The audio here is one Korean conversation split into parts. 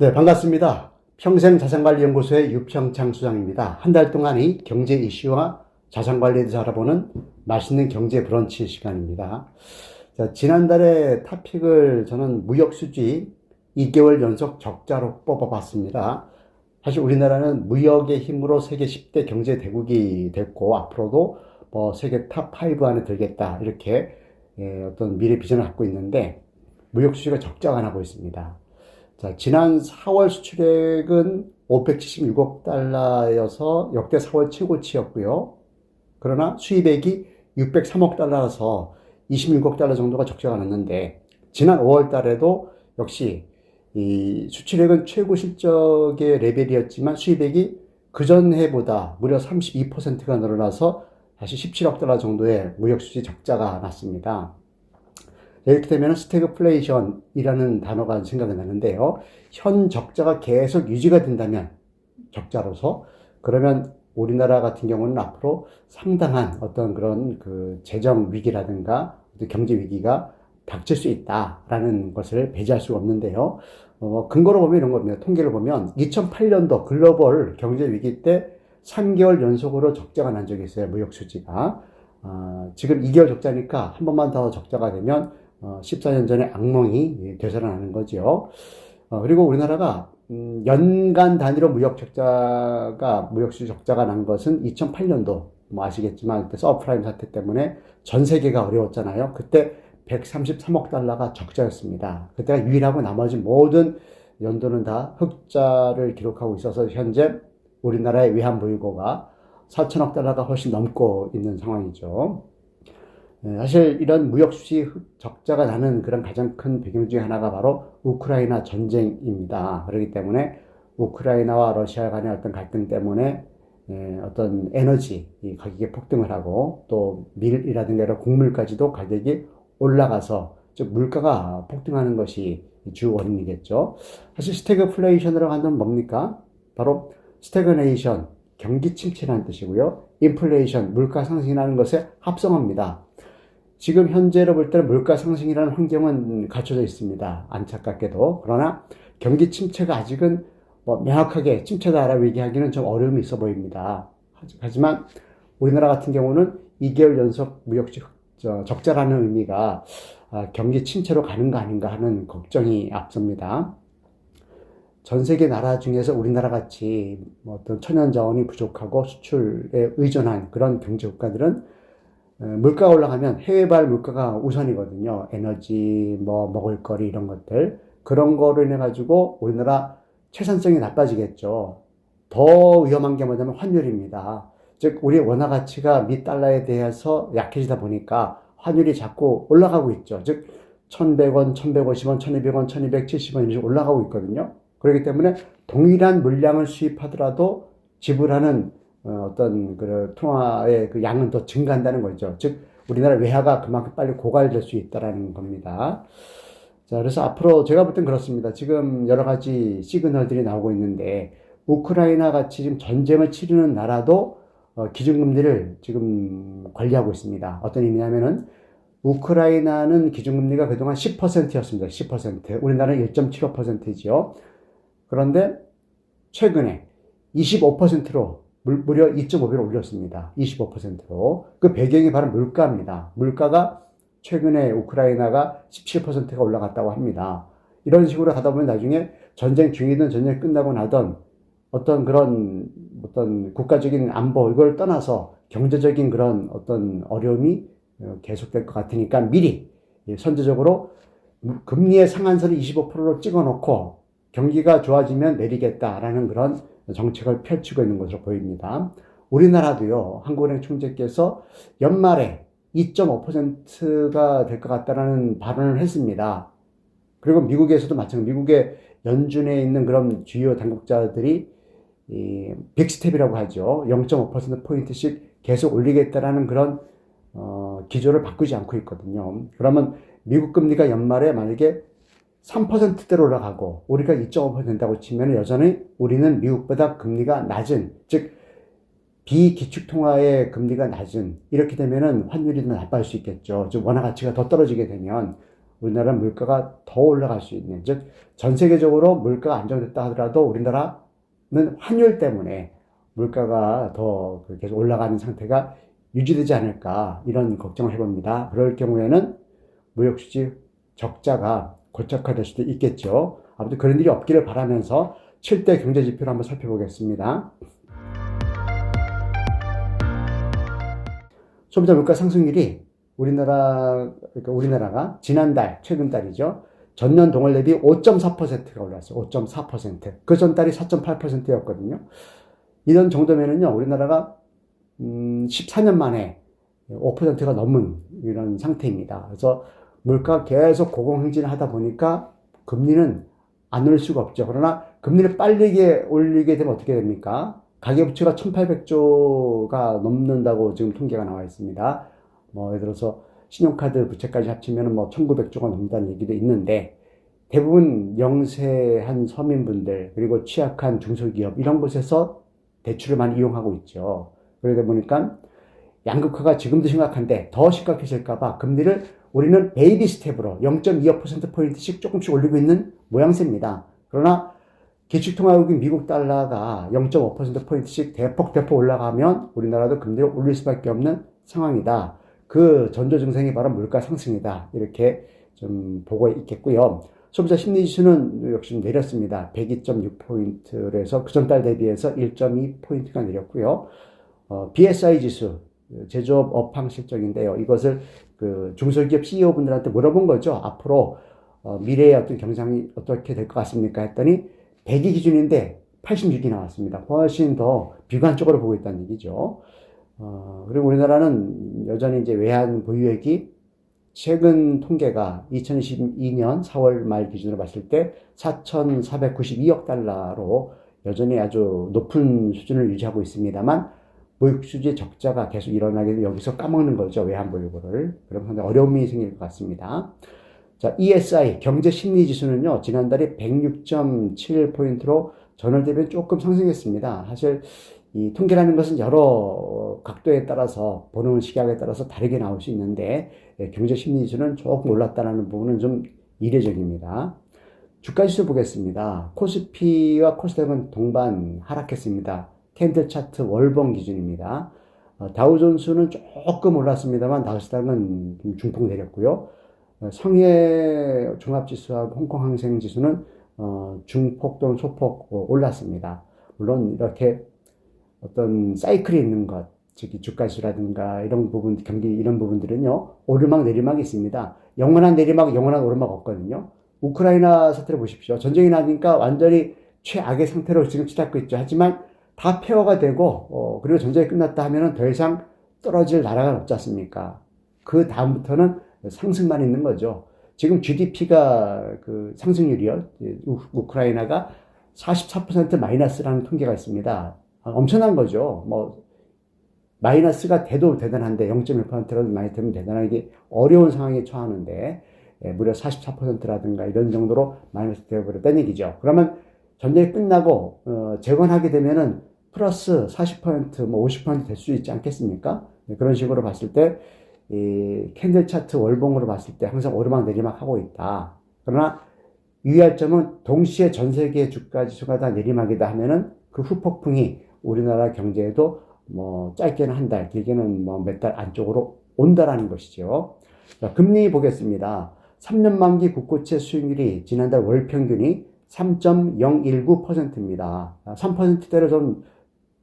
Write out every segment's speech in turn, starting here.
네, 반갑습니다. 평생자산관리연구소의 유평창 수장입니다. 한 달 동안의 경제 이슈와 자산관리에 대해서 알아보는 맛있는 경제 브런치 시간입니다. 자, 지난달에 타픽을 저는 무역수지 2개월 연속 적자로 뽑아봤습니다. 사실 우리나라는 무역의 힘으로 세계 10대 경제 대국이 됐고, 앞으로도 뭐 세계 탑 5 안에 들겠다. 이렇게 예, 어떤 미래 비전을 갖고 있는데, 무역 수지가 적자가 나고 있습니다. 자, 지난 4월 수출액은 576억 달러여서 역대 4월 최고치였고요. 그러나 수입액이 603억 달러라서 26억 달러 정도가 적자가 났는데, 지난 5월 달에도 역시 이 수출액은 최고 실적의 레벨이었지만 수입액이 그전 해보다 무려 32%가 늘어나서 다시 17억 달러 정도의 무역 수지 적자가 났습니다. 이렇게 되면 스태그플레이션이라는 단어가 생각이 나는데요. 현 적자가 계속 유지가 된다면 적자로서 그러면 우리나라 같은 경우는 앞으로 상당한 어떤 그런 그 재정 위기라든가 경제 위기가 닥칠 수 있다라는 것을 배제할 수가 없는데요. 어, 근거로 보면 이런 겁니다. 통계를 보면 2008년도 글로벌 경제 위기 때 3개월 연속으로 적자가 난 적이 있어요. 무역 수지가. 어, 지금 2개월 적자니까 한 번만 더 적자가 되면 어, 14년 전에 악몽이 되살아나는 거죠. 어, 그리고 우리나라가 음, 연간 단위로 무역 적자가 무역 적자가 난 것은 2008년도 뭐 아시겠지만 그때 서프라임 사태 때문에 전 세계가 어려웠잖아요. 그때 133억 달러가 적자였습니다. 그때가 유일하고 나머지 모든 연도는 다 흑자를 기록하고 있어서 현재 우리나라의 외환 보유고가 4천억 달러가 훨씬 넘고 있는 상황이죠. 네, 사실 이런 무역 수지 적자가 나는 그런 가장 큰 배경 중에 하나가 바로 우크라이나 전쟁입니다. 그렇기 때문에 우크라이나와 러시아 간의 어떤 갈등 때문에 예, 어떤 에너지 가격이 폭등을 하고 또 밀이라든가 이런 곡물까지도 가격이 올라가서 즉 물가가 폭등하는 것이 주 원인이겠죠. 사실 스태그플레이션이라고 하는 뭡니까? 바로 스태그네이션 경기 침체라는 뜻이고요. 인플레이션 물가 상승이라는 것의 합성어입니다. 지금 현재로 볼 때는 물가 상승이라는 환경은 갖춰져 있습니다. 안타깝게도. 그러나 경기 침체가 아직은 뭐 명확하게 침체다라고 얘기하기는 좀 어려움이 있어 보입니다. 하지만 우리나라 같은 경우는 2개월 연속 무역 적자라는 의미가 아, 경기 침체로 가는가 아닌가 하는 걱정이 앞섭니다. 전 세계 나라 중에서 우리나라 같이 뭐 어떤 천연 자원이 부족하고 수출에 의존한 그런 경제 국가들은 어, 물가가 올라가면 해외발 물가가 우선이거든요. 에너지, 뭐 먹을거리 이런 것들 그런 거로 인해 가지고 우리나라 채산성이 나빠지겠죠. 더 위험한 게 뭐냐면 환율입니다. 즉 우리 원화 가치가 미 달러에 대해서 약해지다 보니까 환율이 자꾸 올라가고 있죠. 즉 1,100원, 1,150원, 1,200원, 1,270원 이렇게 올라가고 있거든요. 그렇기 때문에 동일한 물량을 수입하더라도 지불하는 어, 어떤 그 통화의 그 양은 더 증가한다는 거죠. 즉 우리나라 외화가 그만큼 빨리 고갈될 수 있다라는 겁니다. 자, 그래서 앞으로 제가 볼 땐 그렇습니다. 지금 여러 가지 시그널들이 나오고 있는데 우크라이나 같이 지금 전쟁을 치르는 나라도 어, 기준금리를 지금 관리하고 있습니다. 어떤 의미냐면은 우크라이나는 기준금리가 그동안 10%였습니다. 10%. 우리나라는 1.75%죠. 그런데 최근에 25%로 무려 2.5배로 올렸습니다. 25%로. 그 배경이 바로 물가입니다. 물가가 최근에 우크라이나가 17%가 올라갔다고 합니다. 이런 식으로 가다 보면 나중에 전쟁 중이든 전쟁 끝나고 나던 어떤 그런 어떤 국가적인 안보 이걸 떠나서 경제적인 그런 어떤 어려움이 계속될 것 같으니까 미리 선제적으로 금리의 상한선을 25%로 찍어 놓고 경기가 좋아지면 내리겠다라는 그런 정책을 펼치고 있는 것으로 보입니다. 우리나라도요, 한국은행 총재께서 연말에 2.5%가 될 것 같다라는 발언을 했습니다. 그리고 미국에서도 마찬가지, 미국의 연준에 있는 그런 주요 당국자들이 이 빅스텝이라고 하죠. 0.5%포인트씩 계속 올리겠다라는 그런 어, 기조를 바꾸지 않고 있거든요. 그러면 미국 금리가 연말에 만약에 3%대로 올라가고 우리가 2.5% 된다고 치면 여전히 우리는 미국보다 금리가 낮은 즉 비기축통화의 금리가 낮은 이렇게 되면은 환율이 더 나빠질 수 있겠죠. 즉 원화 가치가 더 떨어지게 되면 우리나라 물가가 더 올라갈 수 있는, 즉, 전 세계적으로 물가가 안정됐다 하더라도 우리나라는 환율 때문에 물가가 더 계속 올라가는 상태가 유지되지 않을까, 이런 걱정을 해봅니다. 그럴 경우에는 무역수지 적자가 고착화될 수도 있겠죠. 아무튼 그런 일이 없기를 바라면서 7대 경제 지표를 한번 살펴보겠습니다. 소비자 물가 상승률이 우리나라, 그러니까 우리나라가 지난달, 최근 달이죠. 전년 동월 대비 5.4%가 올랐어요. 5.4%. 그 전 달이 4.8%였거든요. 이런 정도면은요, 우리나라가, 음, 14년 만에 5%가 넘은 이런 상태입니다. 그래서 물가 계속 고공행진을 하다 보니까 금리는 안 올릴 수가 없죠. 그러나 금리를 빨리 올리게 되면 어떻게 됩니까? 가계부채가 1800조가 넘는다고 지금 통계가 나와 있습니다. 뭐, 예를 들어서 신용카드 부채까지 합치면 뭐 1900조가 넘는다는 얘기도 있는데 대부분 영세한 서민분들 그리고 취약한 중소기업 이런 곳에서 대출을 많이 이용하고 있죠. 그러다 보니까 양극화가 지금도 심각한데 더 심각해질까봐 금리를 우리는 베이비 스텝으로 0.25%포인트씩 조금씩 올리고 있는 모양새입니다. 그러나 기축통화국인 미국 달러가 0.5%포인트씩 대폭 대폭 올라가면 우리나라도 금리를 올릴 수밖에 없는 상황이다. 그 전조 증상이 바로 물가 상승이다. 이렇게 좀 보고 있겠고요. 소비자 심리지수는 역시 좀 내렸습니다. 102.6포인트로 해서 그 전달 대비해서 1.2포인트가 내렸고요. 어, BSI 지수, 제조업 업황 실적인데요. 이것을 그 중소기업 CEO분들한테 물어본 거죠. 앞으로 어, 미래의 어떤 경상이 어떻게 될 것 같습니까? 했더니 100이 기준인데 86이 나왔습니다. 훨씬 더 비관적으로 보고 있다는 얘기죠. 어, 그리고 우리나라는 여전히 이제 외환 보유액이 최근 통계가 2022년 4월 말 기준으로 봤을 때 4,492억 달러로 여전히 아주 높은 수준을 유지하고 있습니다만 무역수지 적자가 계속 일어나게 되면 여기서 까먹는 거죠. 외환 보유고를. 그럼 상당히 어려움이 생길 것 같습니다. 자, ESI 경제 심리 지수는요. 지난달에 106.7포인트로 전월 대비 조금 상승했습니다. 사실 이 통계라는 것은 여러 각도에 따라서 보는 시각에 따라서 다르게 나올 수 있는데 예, 경제 심리 지수는 조금 올랐다는 부분은 좀 이례적입니다. 주가 지수 보겠습니다. 코스피와 코스닥은 동반 하락했습니다. 캔들 차트 월봉 기준입니다. 어, 다우존스는 조금 올랐습니다만 나스닥은 중폭 내렸고요. 어, 성해 종합지수하고 홍콩 항생지수는 어, 중폭 또는 소폭 올랐습니다. 물론 이렇게 어떤 사이클이 있는 것, 즉 주가지수라든가 이런 부분, 경기 이런 부분들은요 오르막 내리막이 있습니다. 영원한 내리막, 영원한 오르막 없거든요. 우크라이나 사태를 보십시오. 전쟁이 나니까 완전히 최악의 상태로 지금 치닫고 있죠. 하지만 다 폐허가 되고 어, 그리고 전쟁이 끝났다 하면은 더 이상 떨어질 나라가 없지 않습니까? 그 다음부터는 상승만 있는 거죠. 지금 GDP가 그 상승률이요. 우크라이나가 44% 마이너스라는 통계가 있습니다. 아, 엄청난 거죠. 뭐 마이너스가 돼도 대단한데 0.1%라도 많이 되면 대단하게 어려운 상황에 처하는데 예, 무려 44%라든가 이런 정도로 마이너스 되어버렸다는 얘기죠. 그러면 전쟁이 끝나고 어, 재건하게 되면은 플러스 40%, 뭐 50%될 수 있지 않겠습니까? 네, 그런 식으로 봤을 때, 이 캔들 차트 월봉으로 봤을 때 항상 오르막 내리막 하고 있다. 그러나 유의할 점은 동시에 전 세계 주가 지수가 다 내리막이다 하면은 그 후폭풍이 우리나라 경제에도 뭐 짧게는 한 달, 길게는 뭐 몇 달 안쪽으로 온다라는 것이죠. 자, 금리 보겠습니다. 3년 만기 국고채 수익률이 지난달 월 평균이 3.019%입니다. 3%대를 좀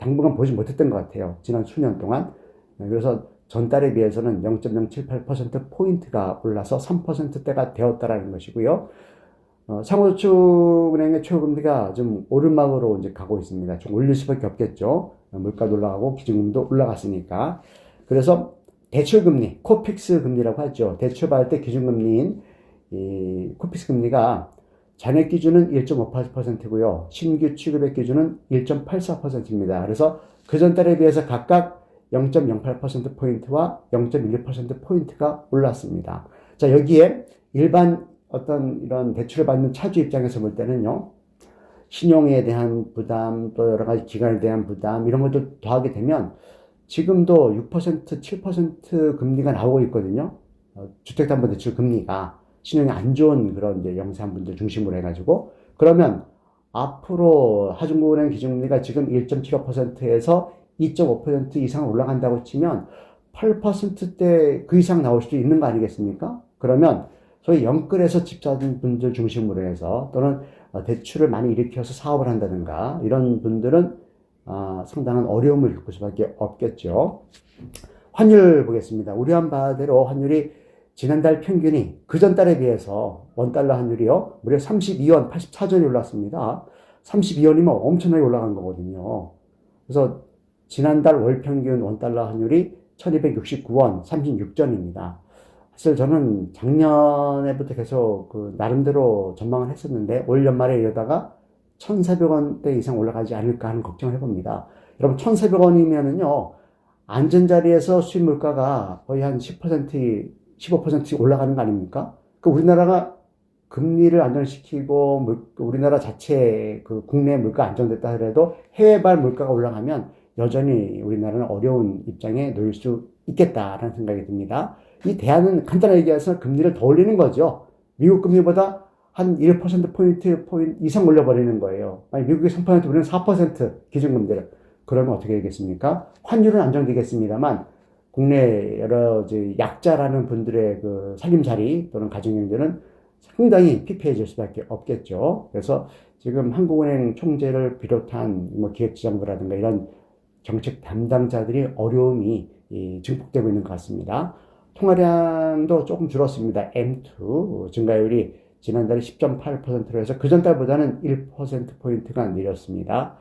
당분간 보지 못했던 것 같아요. 지난 수년 동안. 네, 그래서 전달에 비해서는 0.078%포인트가 올라서 3%대가 되었다라는 것이고요. 어, 상호저축은행의 최고금리가 좀 오르막으로 이제 가고 있습니다. 좀 올릴 수밖에 없겠죠. 물가도 올라가고 기준금리도 올라갔으니까. 그래서 대출금리, 코픽스 금리라고 하죠. 대출받을 때 기준금리인 이 코픽스 금리가 잔액 기준은 1.58%고요. 신규 취급액 기준은 1.84%입니다. 그래서 그 전달에 비해서 각각 0.08%포인트와 0.11%포인트가 올랐습니다. 자, 여기에 일반 어떤 이런 대출을 받는 차주 입장에서 볼 때는요, 신용에 대한 부담, 또 여러 가지 기간에 대한 부담, 이런 것들 더하게 되면 지금도 6%, 7% 금리가 나오고 있거든요. 어, 주택담보대출 금리가. 신용이 안 좋은 그런 이제 영세한분들 중심으로 해가지고 그러면 앞으로 하중국은행 기준금리가 지금 1.75%에서 2.5% 이상 올라간다고 치면 8%대 그 이상 나올 수도 있는 거 아니겠습니까? 그러면 소위 영끌에서 집 사는 분들 중심으로 해서 또는 어, 대출을 많이 일으켜서 사업을 한다든가 이런 분들은 아, 상당한 어려움을 겪을 수밖에 없겠죠. 환율 보겠습니다. 우려한 바대로 환율이 지난달 평균이 그 전달에 비해서 원달러 환율이요. 무려 32원 84전이 올랐습니다. 32원이면 엄청나게 올라간 거거든요. 그래서 지난달 월 평균 원달러 환율이 1269원 36전입니다. 사실 저는 작년에부터 계속 그 나름대로 전망을 했었는데 올 연말에 이러다가 1,400원대 이상 올라가지 않을까 하는 걱정을 해봅니다. 여러분 1,400원이면은요 안전 자리에서 수입 물가가 거의 한 10% 15% 올라가는 거 아닙니까? 그 우리나라가 금리를 안정시키고 물, 우리나라 자체 그 국내 물가 안정됐다 하더라도 해외발 물가가 올라가면 여전히 우리나라는 어려운 입장에 놓일 수 있겠다라는 생각이 듭니다. 이 대안은 간단하게 얘기해서 금리를 더 올리는 거죠. 미국 금리보다 한 1%포인트 포인트 이상 올려버리는 거예요. 아니, 미국이 3% 우리는 4% 기준금리를. 그러면 어떻게 되겠습니까? 환율은 안정되겠습니다만 국내 여러 약자라는 분들의 그 살림살이 또는 가정경제는 상당히 피폐해질 수밖에 없겠죠. 그래서 지금 한국은행 총재를 비롯한 뭐 기획지정부라든가 이런 정책 담당자들이 어려움이 이, 증폭되고 있는 것 같습니다. 통화량도 조금 줄었습니다. M2 증가율이 지난달에 10.8%로 해서 그 전달보다는 1%포인트가 내렸습니다.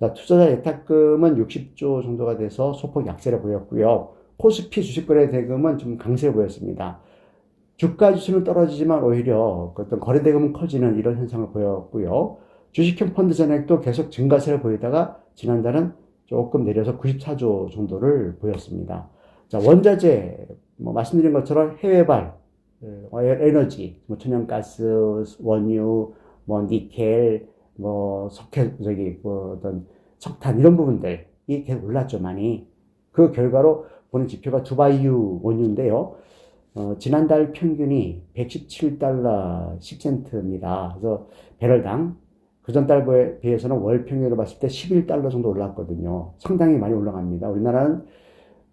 자, 투자자 예탁금은 60조 정도가 돼서 소폭 약세를 보였고요. 코스피 주식거래 대금은 좀 강세를 보였습니다. 주가 지수는 떨어지지만 오히려 어떤 거래 대금은 커지는 이런 현상을 보였고요. 주식형 펀드 잔액도 계속 증가세를 보이다가 지난달은 조금 내려서 94조 정도를 보였습니다. 자, 원자재, 뭐 말씀드린 것처럼 해외발, 어, 에너지, 뭐 천연가스, 원유, 뭐 니켈, 뭐 석회, 저기, 뭐 어떤 석탄 이런 부분들이 계속 올랐죠, 많이. 그 결과로 보는 지표가 두바이유 원유인데요. 어, 지난달 평균이 117달러 10센트입니다. 그래서 배럴당 그 전달에 비해서는 월 평균으로 봤을 때 11달러 정도 올랐거든요. 상당히 많이 올라갑니다. 우리나라는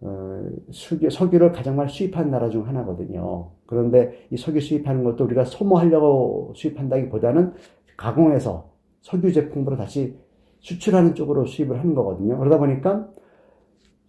어, 석유, 석유를 가장 많이 수입하는 나라 중 하나거든요. 그런데 이 석유 수입하는 것도 우리가 소모하려고 수입한다기보다는 가공해서 석유 제품으로 다시 수출하는 쪽으로 수입을 하는 거거든요. 그러다 보니까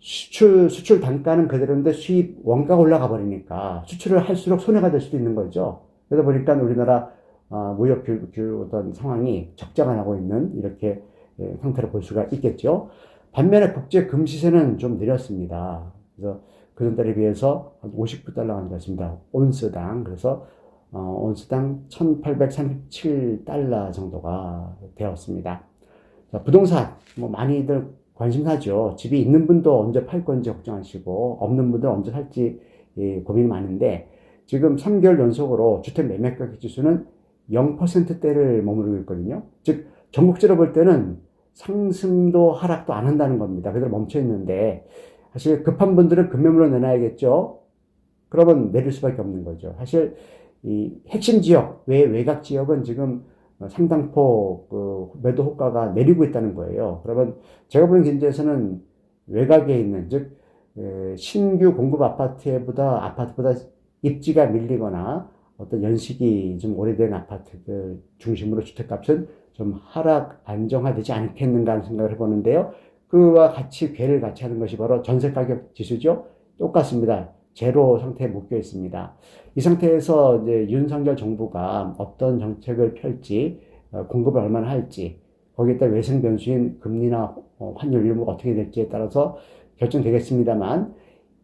수출, 수출 단가는 그대로인데 수입 원가가 올라가 버리니까 수출을 할수록 손해가 될 수도 있는 거죠. 그러다 보니까 우리나라 어, 무역 규, 규 어떤 상황이 적자가 나고 있는 이렇게 예, 상태를 볼 수가 있겠죠. 반면에 국제 금시세는 좀 내렸습니다. 그래서 그 전달에 비해서 한 59달러가 내렸습니다. 온스당. 그래서 어, 온스당 1837달러 정도가 되었습니다. 자, 부동산, 뭐 많이들 관심 사죠. 집이 있는 분도 언제 팔 건지 걱정하시고, 없는 분들 언제 살지 예, 고민이 많은데, 지금 3개월 연속으로 주택 매매 가격 지수는 0%대를 머무르고 있거든요. 즉, 전국적으로 볼 때는 상승도 하락도 안 한다는 겁니다. 그대로 멈춰 있는데, 사실 급한 분들은 급매물로 내놔야겠죠? 그러면 내릴 수밖에 없는 거죠. 사실, 이 핵심 지역, 외, 외곽 지역은 지금 상당폭 그 매도 효과가 내리고 있다는 거예요. 그러면 제가 보는 견제에서는 외곽에 있는, 즉, 신규 공급 아파트보다, 아파트보다 입지가 밀리거나 어떤 연식이 좀 오래된 아파트들 중심으로 주택값은 좀 하락 안정화되지 않겠는가 하는 생각을 해보는데요. 그와 같이 괴를 같이 하는 것이 바로 전세 가격 지수죠. 똑같습니다. 제로 상태에 묶여 있습니다. 이 상태에서 이제 윤석열 정부가 어떤 정책을 펼지, 어, 공급을 얼마나 할지, 거기에 따라 외생 변수인 금리나 어, 환율 이런 거 어떻게 될지에 따라서 결정되겠습니다만,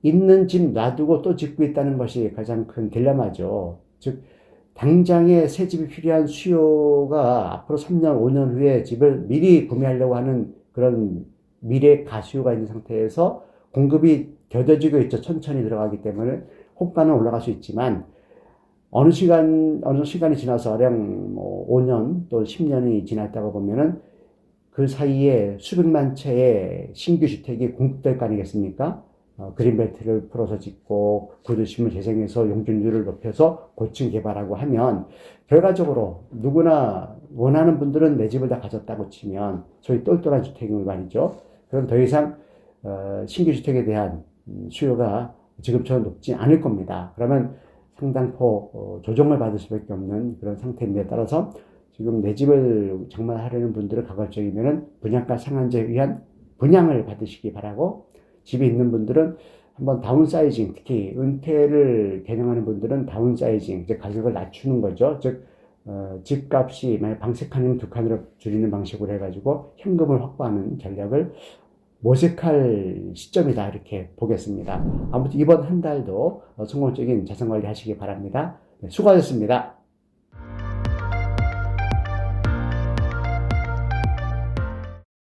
있는 집 놔두고 또 짓고 있다는 것이 가장 큰 딜레마죠. 즉, 당장에 새 집이 필요한 수요가 앞으로 3년, 5년 후에 집을 미리 구매하려고 하는 그런 미래 가수요가 있는 상태에서 공급이 겨뎌지고 있죠. 천천히 들어가기 때문에 호가는 올라갈 수 있지만 어느 시간 어느 시간이 지나서 가령 뭐 5년 또 10년이 지났다고 보면은 그 사이에 수백만 채의 신규 주택이 공급될 거 아니겠습니까? 어, 그린벨트를 풀어서 짓고 구도심을 재생해서 용적률을 높여서 고층 개발하고 하면 결과적으로 누구나 원하는 분들은 내 집을 다 가졌다고 치면 소위 똘똘한 주택을 말이죠. 그럼 더 이상 어, 신규 주택에 대한 음, 수요가 지금처럼 높지 않을 겁니다. 그러면 상당폭 어, 조정을 받을 수밖에 없는 그런 상태인데 따라서 지금 내 집을 장만하려는 분들은 가급적이면은 분양가 상한제에 의한 분양을 받으시기 바라고 집에 있는 분들은 한번 다운사이징, 특히 은퇴를 겨냥하는 분들은 다운사이징, 이제 가격을 낮추는 거죠. 즉, 어, 집값이 만약 방세 칸이면 두 칸으로 줄이는 방식으로 해가지고 현금을 확보하는 전략을 모색할 시점이다 이렇게 보겠습니다. 아무튼 이번 한 달도 어, 성공적인 자산 관리 하시기 바랍니다. 네, 수고하셨습니다.